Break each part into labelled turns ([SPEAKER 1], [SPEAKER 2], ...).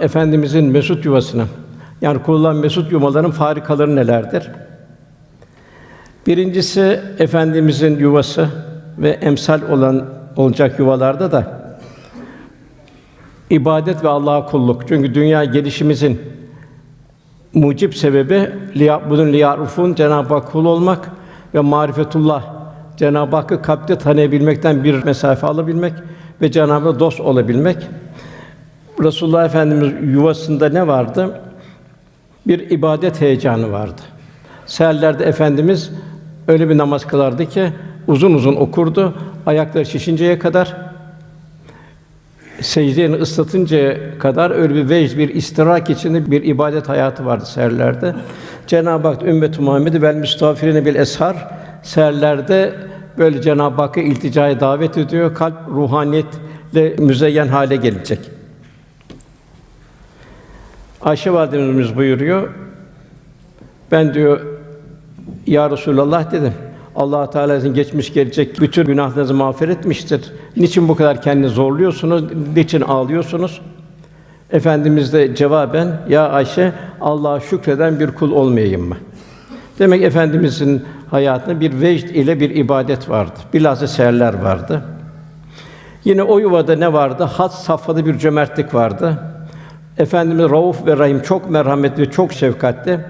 [SPEAKER 1] Efendimizin mesut yuvasına yani kurulan mesut yuvaların farikaları nelerdir? Birincisi efendimizin yuvası ve emsal olan olacak yuvalarda da ibadet ve Allah'a kulluk. Çünkü dünya gelişimizin mucip sebebi bunun liyarufun Cenab-ı Hak kul olmak ve marifetullah Cenab-ı Hakk'ı kalpte tanıyabilmekten bir mesafe alabilmek ve Cenab-ı Hak'a dost olabilmek. Resulullah Efendimiz yuvasında ne vardı? Bir ibadet heyecanı vardı. Seherlerde efendimiz öyle bir namaz kılardı ki uzun uzun okurdu. Ayakları şişinceye kadar secdelerini ıslatıncaya kadar öyle bir vecd, bir istirak içinde bir ibadet hayatı vardı seherlerde. Cenab-ı Hak ümmet-i Muhammed'i vel müstafirine bil eshar seherlerde böyle Cenab-ı Hakk'a ilticaya davet ediyor. Kalp ruhaniyetle müzeyyen hale gelecek. Ayşe validemiz buyuruyor. Ben diyor ya Resulallah dedim. Allah Teala sizin geçmiş gelecek bütün günahlarınızı mağfiret etmiştir. Niçin bu kadar kendini zorluyorsunuz? Niçin ağlıyorsunuz? Efendimiz de cevaben ya Ayşe Allah'a şükreden bir kul olmayayım mı? Demek efendimizin hayatında bir vecd ile bir ibadet vardı. Bilhassa seherler vardı. Yine o yuvada ne vardı? Hat safhada bir cömertlik vardı. Efendimiz Rauf ve Rahim çok merhametli, çok şefkatli.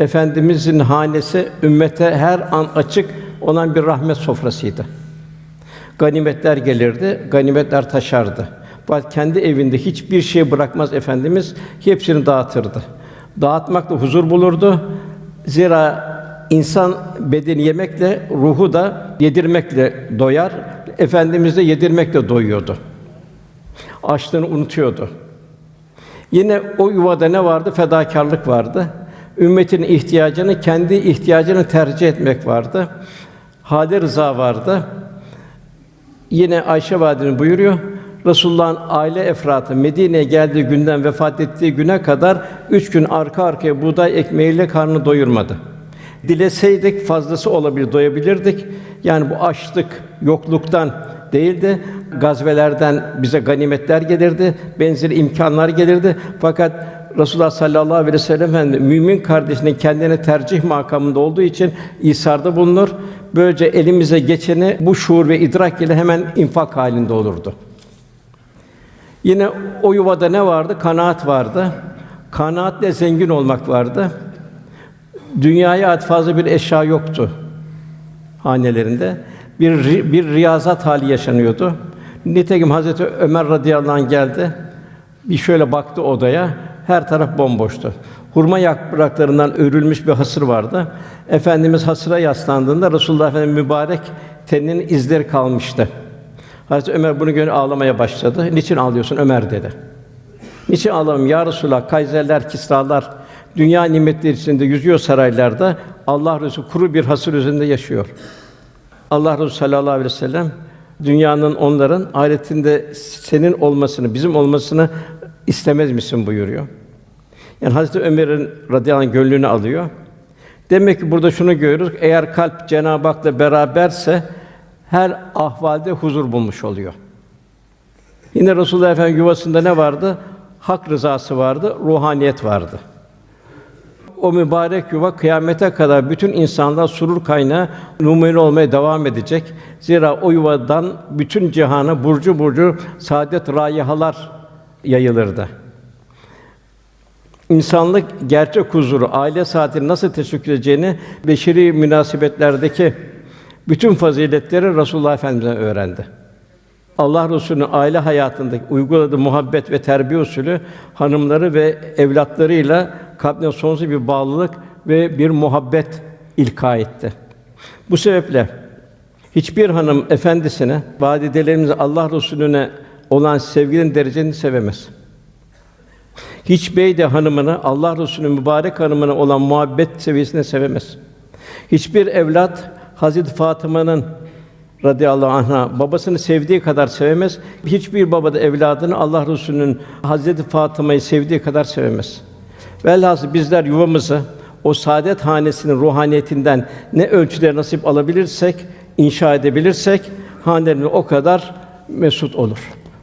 [SPEAKER 1] Efendimizin hanesi ümmete her an açık olan bir rahmet sofrasıydı. Ganimetler gelirdi, ganimetler taşardı. Fakat kendi evinde hiçbir şey bırakmaz efendimiz, hepsini dağıtırdı. Dağıtmakla huzur bulurdu. Zira insan bedeni yemekle, ruhu da yedirmekle doyar. Efendimiz de yedirmekle doyuyordu. Açlığını unutuyordu. Yine o yuvada ne vardı? Fedakarlık vardı. Ümmetin ihtiyacını kendi ihtiyacını tercih etmek vardı. Hâde rıza vardı. Yine Ayşe validemiz buyuruyor. Resulullah'ın aile efratı Medine'ye geldiği günden vefat ettiği güne kadar üç gün arka arkaya buğday ekmeğiyle karnını doyurmadı. Dileseydik fazlası olabilir, doyabilirdik. Yani bu açlık, yokluktan değil de gazvelerden bize ganimetler gelirdi, benzeri imkanlar gelirdi. Fakat Resulullah sallallahu aleyhi ve sellem Efendimiz mümin kardeşinin kendine tercih makamında olduğu için isarda bulunur. Böylece elimize geçeni bu şuur ve idrak ile hemen infak halinde olurdu. Yine o yuvada ne vardı? Kanaat vardı. Kanaatle zengin olmak vardı. Dünyaya ait fazla bir eşya yoktu hanelerinde. Bir bir riyazat hali yaşanıyordu. Nitekim Hazreti Ömer radıyallahu anh geldi. Bir şöyle baktı odaya. Her taraf bomboştu. Hurma yapraklarından örülmüş bir hasır vardı. Efendimiz hasıra yaslandığında Resulullah Efendimiz mübarek teninin izleri kalmıştı. Hazreti Ömer bunu görünce ağlamaya başladı. Niçin ağlıyorsun Ömer dedi. Niçin ağlamam ya Resulullah? Kayserler, kisralar dünya nimetleri içinde yüzüyor saraylarda. Allah Resulü kuru bir hasır üzerinde yaşıyor. Allah Resulü sallallahu aleyhi ve sellem dünyanın onların ahiretinde senin olmasını, bizim olmasını istemez misin buyuruyor. Yani Hazreti Ömer'in radıyallahu anh gönlünü alıyor. Demek ki burada şunu görüyoruz. Eğer kalp Cenab-ı Hak'la beraberse her ahvalde huzur bulmuş oluyor. Yine Resulullah Efendimiz yuvasında ne vardı? Hak rızası vardı, ruhaniyet vardı. O mübarek yuva kıyamete kadar bütün insanlar surur kaynağı numune olmaya devam edecek. Zira o yuvadan bütün cihana burcu burcu saadet rayihalar yayılırdı. İnsanlık gerçek huzuru, aile saatini nasıl teşekkür edeceğini beşeri münasebetlerdeki bütün faziletleri Resulullah Efendimiz'den öğrendi. Allah Resulü'nün aile hayatındaki uyguladığı muhabbet ve terbiye usulü hanımları ve evlatlarıyla kalbine sonsuz bir bağlılık ve bir muhabbet ilka etti. Bu sebeple hiçbir hanım efendisine, validelerimize Allah Resulüne olan sevginin derecesini sevemez. Hiç bey de hanımını Allah Resulü'nün mübarek hanımına olan muhabbet seviyesine sevemez. Hiçbir evlat Hazreti Fatıma'nın radıyallahu anha babasını sevdiği kadar sevemez. Hiçbir baba da evladını Allah Resulü'nün Hazreti Fatıma'yı sevdiği kadar sevemez. Velhâsıl bizler yuvamızı o saadet hanesinin ruhaniyetinden ne ölçüde nasip alabilirsek, inşa edebilirsek hanelerimiz o kadar mesut olur.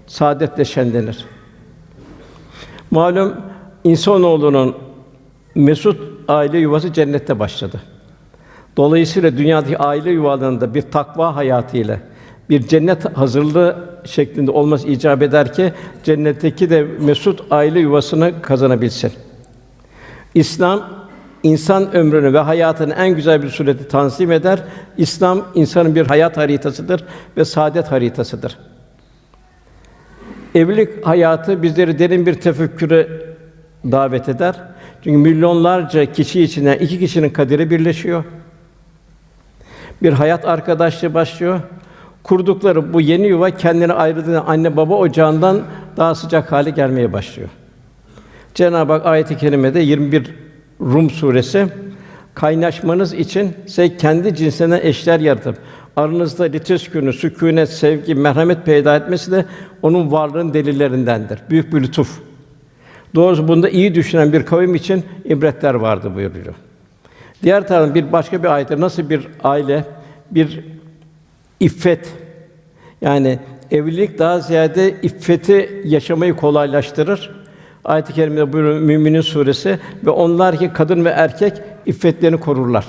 [SPEAKER 1] Saadetle şenlenir. Malum insanoğlunun mesut aile yuvası cennette başladı. Dolayısıyla dünyadaki aile yuvalarında bir takva hayatıyla bir cennet hazırlığı şeklinde olması icap eder ki cennetteki de mesut aile yuvasını kazanabilsin. İslam insan ömrünü ve hayatını en güzel bir surette tanzim eder. İslam insanın bir hayat haritasıdır ve saadet haritasıdır. Evlilik hayatı bizleri derin bir tefekküre davet eder. Çünkü milyonlarca kişi içinden iki kişinin kaderi birleşiyor. Bir hayat arkadaşlığı başlıyor. Kurdukları bu yeni yuva kendini ayrıldığında anne baba ocağından daha sıcak hale gelmeye başlıyor. Cenab-ı Hak ayet-i kerimede 21 Rum suresi kaynaşmanız için size kendi cinsinden eşler yaratıp aranızda liteskünü, sükûnet, sevgi, merhamet peyda etmesi de onun varlığın delillerindendir. Büyük bir lütuf. Doğrusu bunda iyi düşünen bir kavim için ibretler vardı buyuruyor. Diğer taraftan bir başka bir ayette nasıl bir aile, bir iffet yani evlilik daha ziyade iffeti yaşamayı kolaylaştırır. Ayet-i kerimede buyuruyor Müminin suresi ve onlar ki kadın ve erkek iffetlerini korurlar.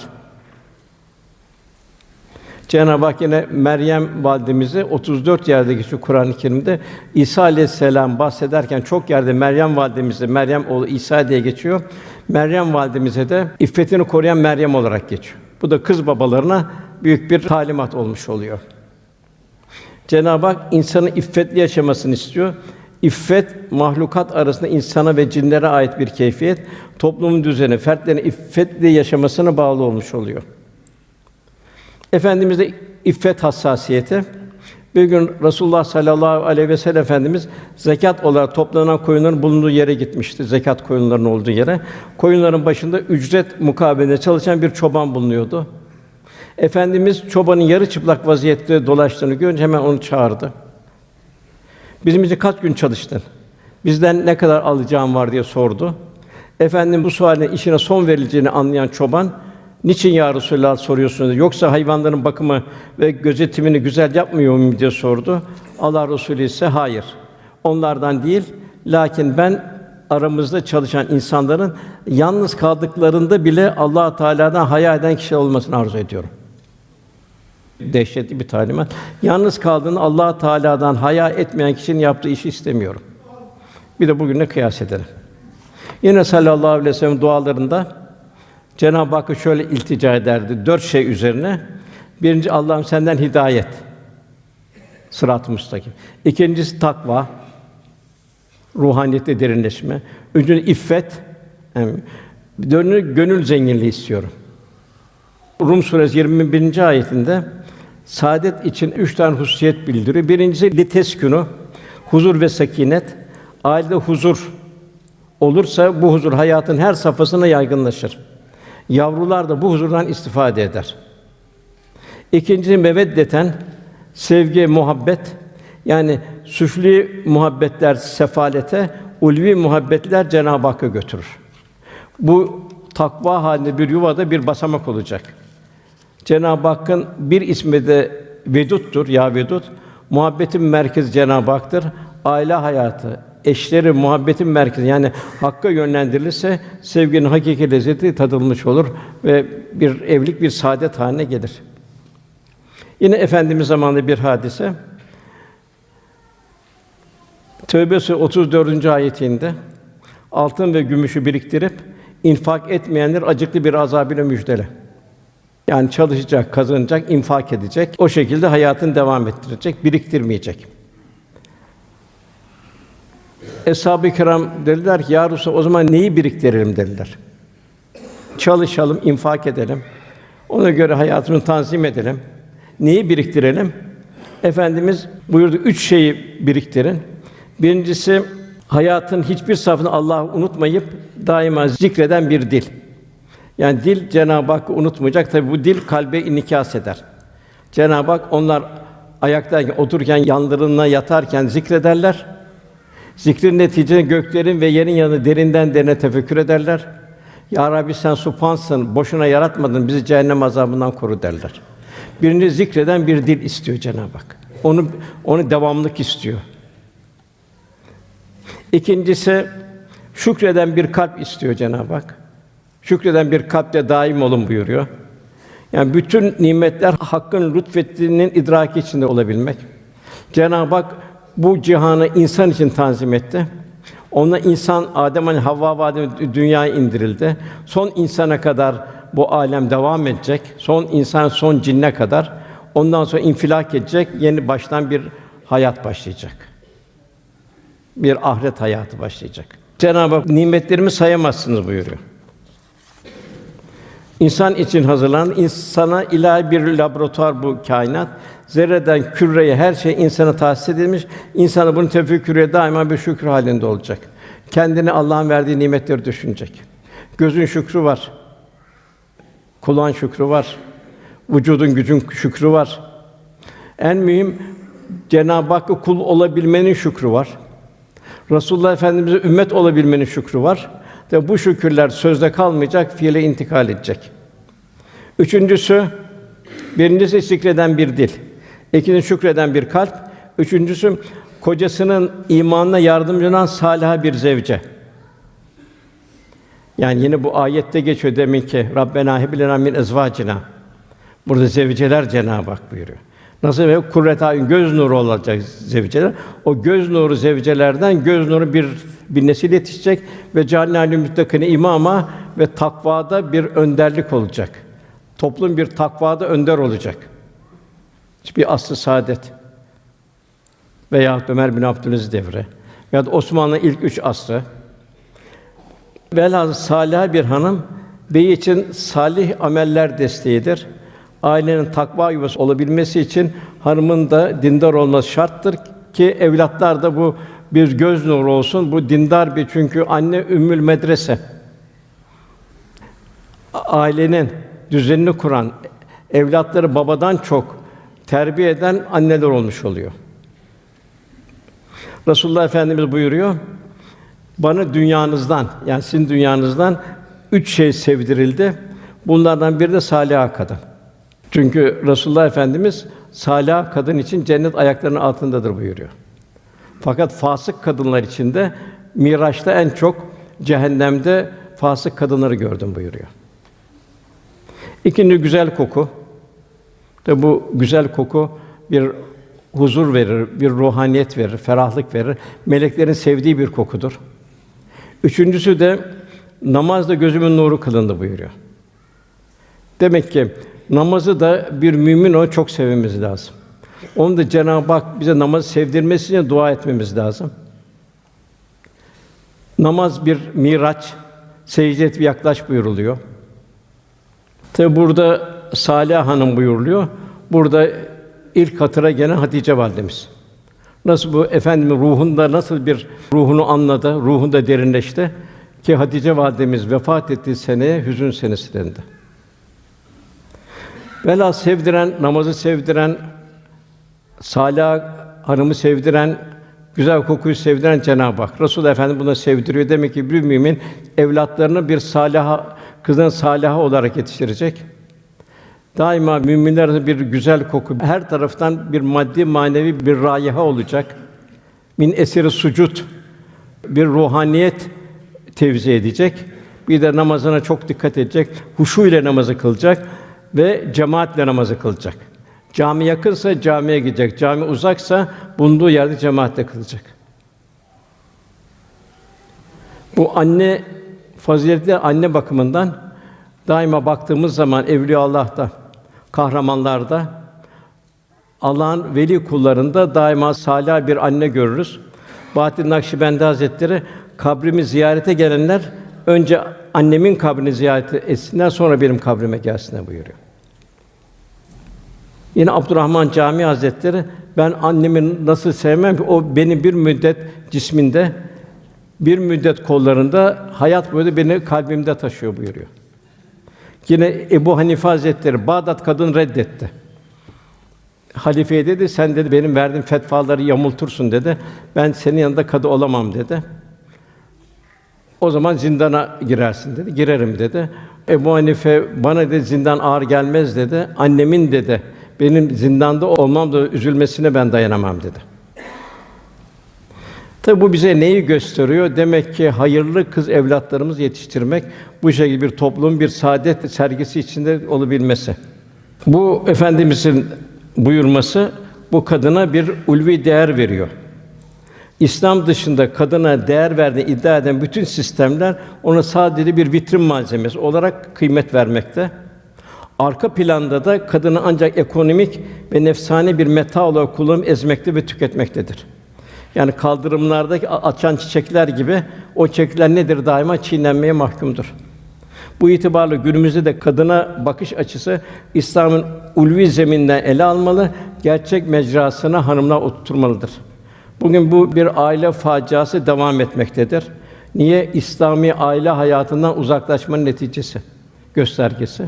[SPEAKER 1] Cenab-ı Hak yine Meryem validemizi 34 yerde geçiyor Kur'an-ı Kerim'de. İsa aleyhisselam bahsederken çok yerde Meryem validemizi Meryem oğlu İsa diye geçiyor. Meryem validemize de iffetini koruyan Meryem olarak geçiyor. Bu da kız babalarına büyük bir talimat olmuş oluyor. Cenab-ı Hak insanın iffetli yaşamasını istiyor. İffet mahlukat arasında insana ve cinlere ait bir keyfiyet, toplumun düzeni, fertlerin iffetli yaşamasına bağlı olmuş oluyor. Efendimizde iffet hassasiyeti. Bir gün Rasulullah sallallahu aleyhi ve sellem Efendimiz zekat olarak toplanan koyunların bulunduğu yere gitmişti. Zekat koyunlarının olduğu yere. Koyunların başında ücret mukabilinde çalışan bir çoban bulunuyordu. Efendimiz çobanın yarı çıplak vaziyette dolaştığını görünce hemen onu çağırdı. Bizim için kaç gün çalıştın? Bizden ne kadar alacağım var diye sordu. Efendim bu sualin işine son verileceğini anlayan çoban, niçin ya Resulallah soruyorsunuz? Yoksa hayvanların bakımı ve gözetimini güzel yapmıyor muyum diye sordu. Allah Resulü ise hayır. Onlardan değil, lakin ben aramızda çalışan insanların yalnız kaldıklarında bile Allah Teala'dan haya eden kişi olmasını arzu ediyorum. Dehşetli bir talimat. Yalnız kaldığında Allah Teala'dan haya etmeyen kişinin yaptığı işi istemiyorum. Bir de bugünle kıyas edelim. Yine sallallahu aleyhi ve sellem dualarında Cenab-ı Hakk'a şöyle iltica ederdi dört şey üzerine. Birinci Allah'ım senden hidayet. Sırat-ı müstakim. İkincisi takva. Ruhaniyette derinleşme. Üçüncü iffet. Yani dördüncü gönül zenginliği istiyorum. Rum suresi 21. ayetinde saadet için üç tane hususiyet bildiriyor. Birincisi liteskünü, huzur ve sakinet. Ailede huzur olursa bu huzur hayatın her safhasına yaygınlaşır. Yavrular da bu huzurdan istifade eder. İkincisi meveddeten sevgi, muhabbet yani süfli muhabbetler sefalete, ulvi muhabbetler Cenab-ı Hakk'a götürür. Bu takva halinde bir yuvada bir basamak olacak. Cenab-ı Hakk'ın bir ismi de Vedut'tur, ya Vedut. Muhabbetin merkezi Cenab-ı Hak'tır. Aile hayatı, eşleri muhabbetin merkezi yani hakka yönlendirilirse sevginin hakiki lezzeti tadılmış olur ve bir evlilik bir saadet haline gelir. Yine efendimiz zamanında bir hadise. Suresi 34. ayetinde altın ve gümüşü biriktirip infak etmeyenler acıklı bir azabıyla müjdele. Yani çalışacak, kazanacak, infak edecek. O şekilde hayatını devam ettirecek, biriktirmeyecek. Eshab-ı kiram dediler ki, Ya Resulallah, o zaman neyi biriktirelim dediler. Çalışalım, infak edelim. Ona göre hayatını tanzim edelim. Neyi biriktirelim? Efendimiz buyurdu, üç şeyi biriktirin. Birincisi, hayatın hiçbir safını Allah'ı unutmayıp daima zikreden bir dil. Yani dil Cenab-ı Hakk'ı unutmayacak. Tabi bu dil kalbe inikas eder. Cenab-ı Hak onlar ayaktayken, otururken, yanlarına yatarken zikrederler. Zikrin neticesinde göklerin ve yerin yanı derinden derine tefekkür ederler. Ya Rabbi sen supansın, boşuna yaratmadın, bizi cehennem azabından koru derler. Birini zikreden bir dil istiyor Cenab-ı Hak. Onu onu devamlık istiyor. İkincisi Şükreden bir kalp istiyor Cenab-ı Hak. Şükreden bir kalpte daim olun buyuruyor. Yani bütün nimetler Hakk'ın lütfettiğinin idraki içinde olabilmek. Cenab-ı Hak bu cihanı insan için tanzim etti. Ona insan Adem hani Havva Adem dünyaya indirildi. Son insana kadar bu alem devam edecek. Son insan son cinne kadar. Ondan sonra infilak edecek. Yeni baştan bir hayat başlayacak. Bir ahiret hayatı başlayacak. Cenab-ı Hak nimetlerimi sayamazsınız buyuruyor. İnsan için hazırlanan, insana ilahi bir laboratuvar bu kainat. Zerreden küreye her şey insana tahsis edilmiş. İnsanı bunu tefekküre daima bir şükür halinde olacak. Kendini Allah'ın verdiği nimetleri düşünecek. Gözün şükrü var. Kulağın şükrü var. Vücudun gücün şükrü var. En mühim Cenab-ı Hakk'a kul olabilmenin şükrü var. Resulullah Efendimize ümmet olabilmenin şükrü var. Ve bu şükürler sözde kalmayacak, fiile intikal edecek. Üçüncüsü, birincisi zikreden bir dil. İkincisi şükreden bir kalp. Üçüncüsü kocasının imanına yardımcı olan salih bir zevce. Yani yine bu ayette geçiyor demin ki Rabbena heblena min ezvacina. Burada zevceler Cenab-ı Hak buyuruyor. Nasıl ve kurret ayın göz nuru olacak zevceler. O göz nuru zevcelerden göz nuru bir bir nesil yetişecek ve cealnâlü müttakine imama ve takvada bir önderlik olacak. Toplum bir takvada önder olacak. Bir asr-ı saadet veya Ömer bin Abdülaziz devri ya da Osmanlı ilk üç asrı. Velhâsıl salih bir hanım bey için salih ameller desteğidir. Ailenin takva yuvası olabilmesi için hanımın da dindar olması şarttır ki evlatlar da bu bir göz nuru olsun. Bu dindar bir çünkü anne ümmül medrese. Ailenin düzenini kuran, evlatları babadan çok terbiye eden anneler olmuş oluyor. Resulullah Efendimiz buyuruyor. Bana dünyanızdan yani sizin dünyanızdan üç şey sevdirildi. Bunlardan biri de salih kadın. Çünkü Resulullah Efendimiz salih kadın için cennet ayaklarının altındadır buyuruyor. Fakat fasık kadınlar için de Miraç'ta en çok cehennemde fasık kadınları gördüm buyuruyor. İkinci güzel koku. De bu güzel koku bir huzur verir, bir ruhaniyet verir, ferahlık verir. Meleklerin sevdiği bir kokudur. Üçüncüsü de namazda gözümün nuru kılındı buyuruyor. Demek ki namazı da bir mümin o çok sevmemiz lazım. Onu da Cenab-ı Hak bize namazı sevdirmesi için dua etmemiz lazım. Namaz bir miraç, secde et yaklaş buyuruluyor. Tabi burada Salih Hanım buyuruluyor. Burada ilk hatıra gelen Hatice validemiz. Nasıl bu efendimin ruhunda nasıl bir ruhunu anladı, ruhunda derinleşti ki Hatice validemiz vefat ettiği seneye hüzün senesi dendi. Vela sevdiren, namazı sevdiren, salih hanımı sevdiren, güzel kokuyu sevdiren Cenab-ı Hak. Resul Efendi buna sevdiriyor. Demek ki bir mümin evlatlarını bir saliha, kızın saliha olarak yetiştirecek. Daima müminlerde bir güzel koku, her taraftan bir maddi manevi bir raiha olacak. Min esiri sucut bir ruhaniyet tevzi edecek. Bir de namazına çok dikkat edecek. Huşu ile namazı kılacak ve cemaatle namazı kılacak. Cami yakınsa camiye gidecek. Cami uzaksa bulunduğu yerde cemaatle kılacak. Bu anne faziletli anne bakımından daima baktığımız zaman evliya Allah'ta, kahramanlarda Allah'ın veli kullarında daima salih bir anne görürüz. Bahattin Nakşibendi Hazretleri kabrimi ziyarete gelenler önce annemin kabrini ziyaret etsinler sonra benim kabrime gelsinler buyuruyor. Yine Abdurrahman Camii Hazretleri ben annemi nasıl sevmem o beni bir müddet cisminde bir müddet kollarında hayat boyu beni kalbimde taşıyor buyuruyor. Yine Ebu Hanife Hazretleri Bağdat kadın reddetti. Halifeye dedi sen dedi benim verdiğim fetvaları yamultursun dedi. Ben senin yanında kadı olamam dedi. O zaman zindana girersin dedi. Girerim dedi. Ebu Hanife bana dedi zindan ağır gelmez dedi. Annemin dedi benim zindanda olmam da üzülmesine ben dayanamam dedi. Tabi bu bize neyi gösteriyor? Demek ki hayırlı kız evlatlarımız yetiştirmek, bu şekilde bir toplumun bir saadet sergisi içinde olabilmesi. Bu efendimizin buyurması bu kadına bir ulvi değer veriyor. İslam dışında kadına değer verdiğini iddia eden bütün sistemler ona sadece bir vitrin malzemesi olarak kıymet vermekte. Arka planda da kadını ancak ekonomik ve nefsani bir meta olarak kullanıp ezmekte ve tüketmektedir. Yani kaldırımlardaki açan çiçekler gibi o çiçekler nedir? Daima çiğnenmeye mahkumdur. Bu itibarla günümüzde de kadına bakış açısı İslam'ın ulvi zeminden ele almalı, gerçek mecrasına hanımlar oturtmalıdır. Bugün bu bir aile faciası devam etmektedir. Niye? İslami aile hayatından uzaklaşmanın neticesi, göstergesi.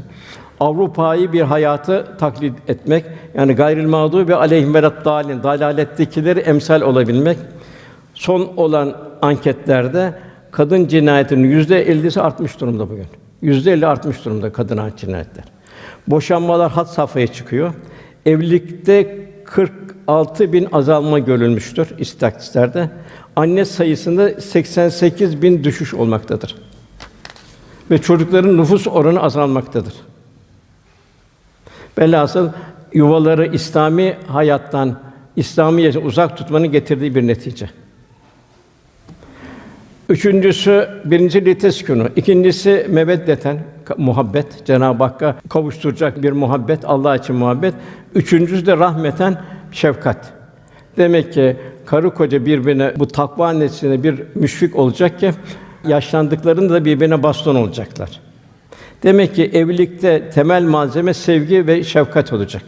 [SPEAKER 1] Avrupa'yı bir hayatı taklit etmek, yani gayril mağdubi aleyhim dalin, dalalettekileri emsal olabilmek. Son olan anketlerde kadın cinayetinin yüzde ellisi artmış durumda bugün. Yüzde elli artmış durumda kadın cinayetler. Boşanmalar had safhaya çıkıyor. Evlilikte 46 bin azalma görülmüştür istatistiklerde. Anne sayısında 88 bin düşüş olmaktadır. Ve çocukların nüfus oranı azalmaktadır. Velhasıl yuvaları İslami hayattan, İslami uzak tutmanın getirdiği bir netice. Üçüncüsü birinci liteskunu, ikincisi meveddeten muhabbet, Cenab-ı Hakk'a kavuşturacak bir muhabbet, Allah için muhabbet. Üçüncüsü de rahmeten şefkat. Demek ki karı koca birbirine bu takva neticesinde bir müşfik olacak ki yaşlandıklarında da birbirine baston olacaklar. Demek ki evlilikte temel malzeme sevgi ve şefkat olacak.